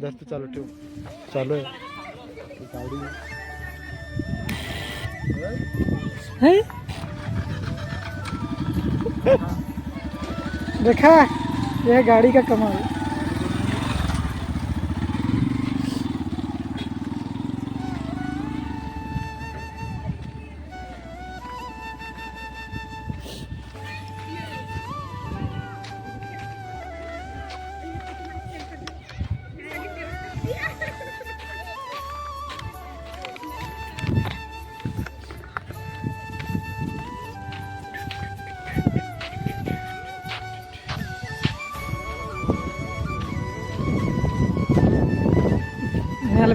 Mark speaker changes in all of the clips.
Speaker 1: जास्त चालू ठेव. चालू आहे. गाडी.
Speaker 2: है? देखा यह गाड़ी का कमाल?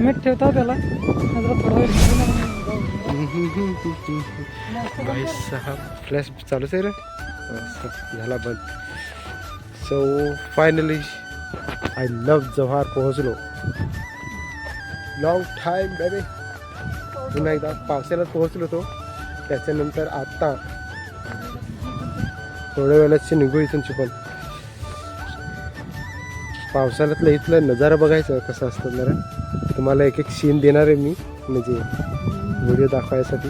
Speaker 2: हेल्मेट ठेवता त्याला.
Speaker 1: सहा फ्लॅश चालूच आहे रे? झाला बंद. So finally I love Jawhar पोहोचलो लॉंग टाईम बॅबे पुन्हा एकदा पावसाळ्यात पोहोचलो तो. त्याच्यानंतर आत्ता थोड्या वेळाची निघू इथून पण. पावसाळ्यातलं इथलं नजारा बघायचं कसं असतं जरा. तुम्हाला एक एक सीन देणार आहे मी म्हणजे व्हिडिओ दाखवायसाठी.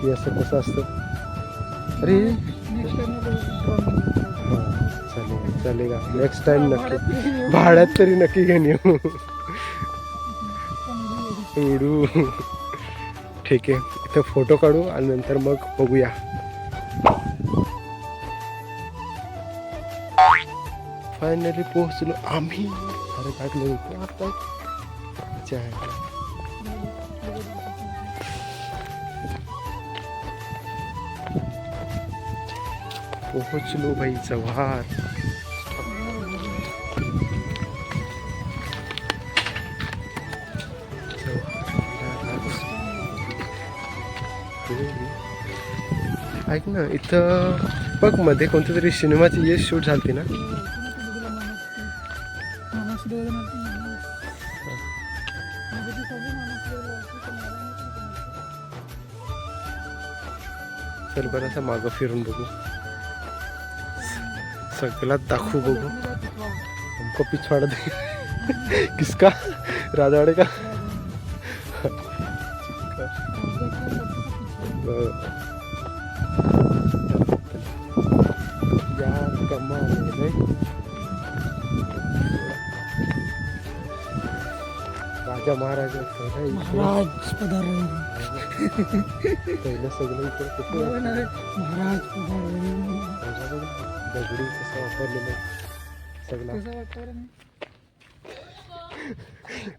Speaker 1: की असं कसं असतं. अरे. चालेल चालेल चालेल. नेक्स्ट टाईम नक्की. भाड्यात तरी नक्की घेऊन येऊ. उडू. ठीक आहे इथं फोटो काढू आणि नंतर मग बघूया. फायनली पोहोचलो आम्ही. अरे टाकलं इथं आता. चहा पोहोचलो भाई जव्हार ऐक ना इथं बघमध्ये कोणत्या तरी सिनेमाची ये शूट झालती ना? चल बरं असं मागं फिरून बघू. सगळ्यात दाखवू बघू. हमको पिछवाड़ा दे. किसका? राजवाड़े का? राजा महाराजा पहिलं इथे-
Speaker 2: महाराज पधारले
Speaker 1: पहिलं सगळं इकडे कुठे?
Speaker 2: महाराज पधारले
Speaker 1: दगडी कसं वापरलेलं सगळं.
Speaker 2: कसं?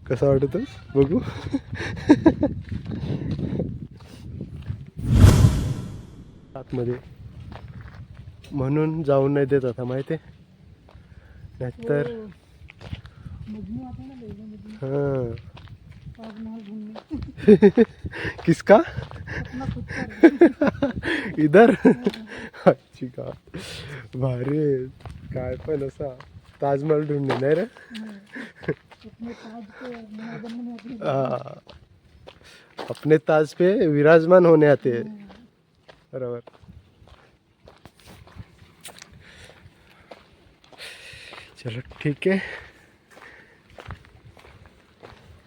Speaker 1: कसं वाटत? बघू. आतमध्ये. म्हणून जाऊन नाही देत आता माहिती आहे? नाहीतर
Speaker 2: ना
Speaker 1: हां.
Speaker 2: घूमने
Speaker 1: किसका? इधर? अच्छी का भारी. काय पण असा ताजमहल ढूंढणे नाही रे? हाँ, अपने ताज पे विराजमान होने आते हैं। बरोबर। चलो ठीक आहे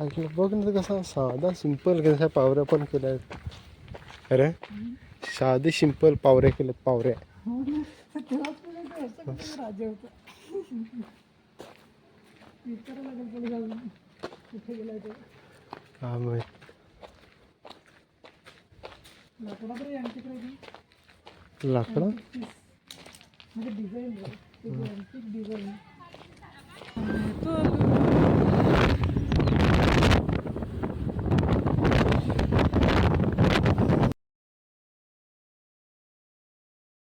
Speaker 1: ऐकलं बघ ना कसा साधा सिंपल कसा पावऱ्या पण केल्या आहेत अरे? साधे सिंपल पावऱ्या केल्यात पावऱ्या.
Speaker 2: ते.
Speaker 1: हा माहीत
Speaker 2: लाकडा डिझाईन